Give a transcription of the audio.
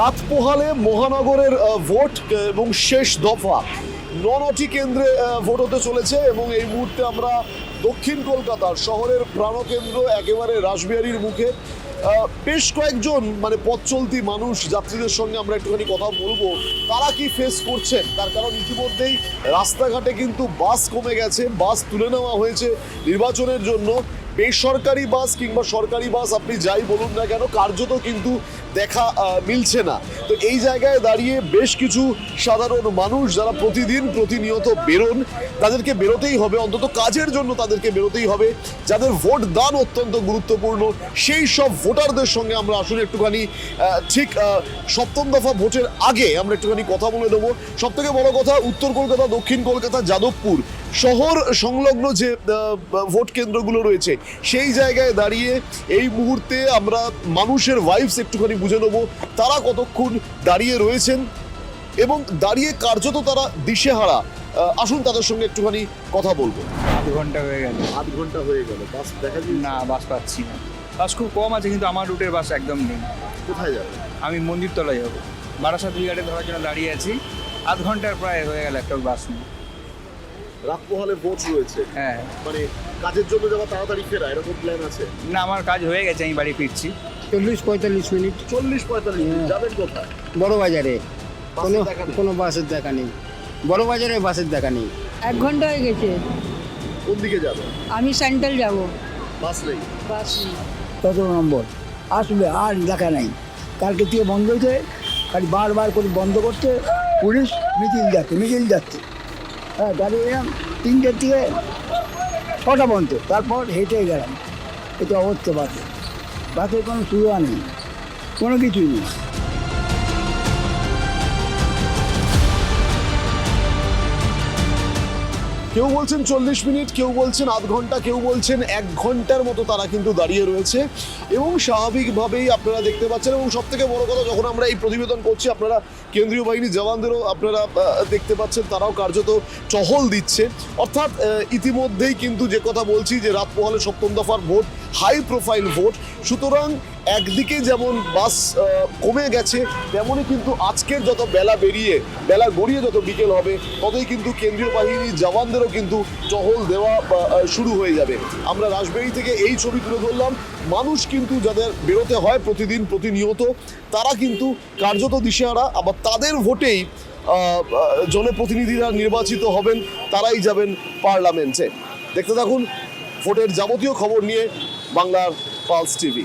রাত পোহালে মহানগরের ভোট এবং শেষ দফা। ননটি কেন্দ্রে ভোট হতে চলেছে এবং এই মুহূর্তে আমরা দক্ষিণ কলকাতার শহরের প্রাণকেন্দ্র, একেবারে রাসবিহারীর মুখে। বেশ কয়েকজন মানে পথ চলতি মানুষ, যাত্রীদের সঙ্গে আমরা একটুখানি কথা বলব। তারা কি ফেস করছেন? তার কারণ ইতিমধ্যেই রাস্তাঘাটে কিন্তু বাস কমে গেছে, বাস তুলে নেওয়া হয়েছে নির্বাচনের জন্য। বেসরকারি বাস কিংবা সরকারি বাস, আপনি যাই বলুন না কেন, কার্যত কিন্তু দেখা মিলছে না। তো এই জায়গায় দাঁড়িয়ে বেশ কিছু সাধারণ মানুষ যারা প্রতিদিন প্রতিনিয়ত বেরোন, তাদেরকে বেরোতেই হবে। অন্তত কাজের জন্য তাদেরকে বেরোতেই হবে। যাদের ভোট দান অত্যন্ত গুরুত্বপূর্ণ, সেই সব ভোটারদের সঙ্গে আমরা আসলে একটুখানি ঠিক সপ্তম দফা ভোটের আগে আমরা একটুখানি কথা বলে দেবো সব থেকে বড় কথা, উত্তর কলকাতা, দক্ষিণ কলকাতা, যাদবপুর শহর সংলগ্ন যে ভোট কেন্দ্রগুলো রয়েছে সেই জায়গায় দাঁড়িয়ে এই মুহূর্তে আমরা মানুষের ভাইবস একটুখানি বুঝে নেব। তারা কতক্ষণ দাঁড়িয়ে রয়েছেন এবং দাঁড়িয়ে কার্যত তারা দিশেহারা। আহ, আসুন তাদের সঙ্গে একটুখানি কথা বলব। আধ ঘণ্টা হয়ে গেল। আধ ঘণ্টা হয়ে গেল। বাস দেখা যায় না বাস পাচ্ছি না। বাস খুব কম আছে কিন্তু আমার রুটের বাস একদম নেই। কোথায় যাবে? আমি মন্দির তলায় যাব। বারাসাত ঘাটে ধরার জন্য দাঁড়িয়ে আছি। আধ ঘণ্টার প্রায় হয়ে গেল একটা বাস নেই রাত পোহালে ভোট রয়েছে। হ্যাঁ। মানে কাজের জন্য যাওয়া তাড়াতাড়ি ফেরা এরকম প্ল্যান আছে? না আমার কাজ হয়ে গেছে আমি বাড়ি ফিরছি। চল্লিশ পঁয়তাল্লিশ মিনিট। চল্লিশ পঁয়তাল্লিশ মিনিট যাবেন কোথায়? বড় বাজারে কোনো বাসের দেখা নেই। কোনো বাসের দেখা নেই। বড় বাজারে বাসের দেখা নেই। এক ঘণ্টা হয়ে গেছে। কোন দিকে যাবেন? আমি স্যান্ডেল যাব। বাস নেই। বাস নেই। কত নম্বর। আসবে আর দেখা নাই। কালকে থেকে বন্ধ হয়েছে। খালি বারবার করে বন্ধ করছে পুলিশ মিছিল যাচ্ছে মিছিল যাচ্ছে। হ্যাঁ দাঁড়িয়ে গেলাম তিনটের দিকে ছটা পর্যন্ত, তারপর হেঁটে গেলাম। এটা অবস্থা বাসে বাসের কোনো সুবিধা নেই, কোনো কিছুই নেই। কেউ বলছেন চল্লিশ মিনিট, কেউ বলছেন আধ ঘণ্টা, কেউ বলছেন এক ঘণ্টার মতো তারা কিন্তু দাঁড়িয়ে রয়েছে। এবং স্বাভাবিকভাবেই আপনারা দেখতে পাচ্ছেন, এবং সব থেকে বড় কথা, যখন আমরা এই প্রতিবেদন করছি, আপনারা কেন্দ্রীয় বাহিনীর জওয়ানদেরও আপনারা দেখতে পাচ্ছেন, তারাও কার্যত টহল দিচ্ছে। অর্থাৎ ইতিমধ্যেই কিন্তু যে কথা বলছি, যে রাত পোহালে সপ্তম দফার ভোট হাই প্রোফাইল ভোট সুতরাং একদিকে যেমন বাস কমে গেছে তেমনই কিন্তু আজকের যত বেলা বেরিয়ে, বেলা গড়িয়ে যত বিকেল হবে, ততই কিন্তু কেন্দ্রীয় বাহিনীর জওয়ানদেরও কিন্তু টহল দেওয়া শুরু হয়ে যাবে। আমরা রাজবাড়ি থেকে এই ছবি তুলে ধরলাম। মানুষ কিন্তু যাদের বেরোতে হয় প্রতিদিন, প্রতিনিয়ত, তারা কিন্তু কার্যত দিশেহারা, আবার তাদের ভোটেই জনপ্রতিনিধিরা নির্বাচিত হবেন, তারাই যাবেন পার্লামেন্টে। দেখতে থাকুন, ভোটের যাবতীয় খবর নিয়ে বাংলার পালস টিভি।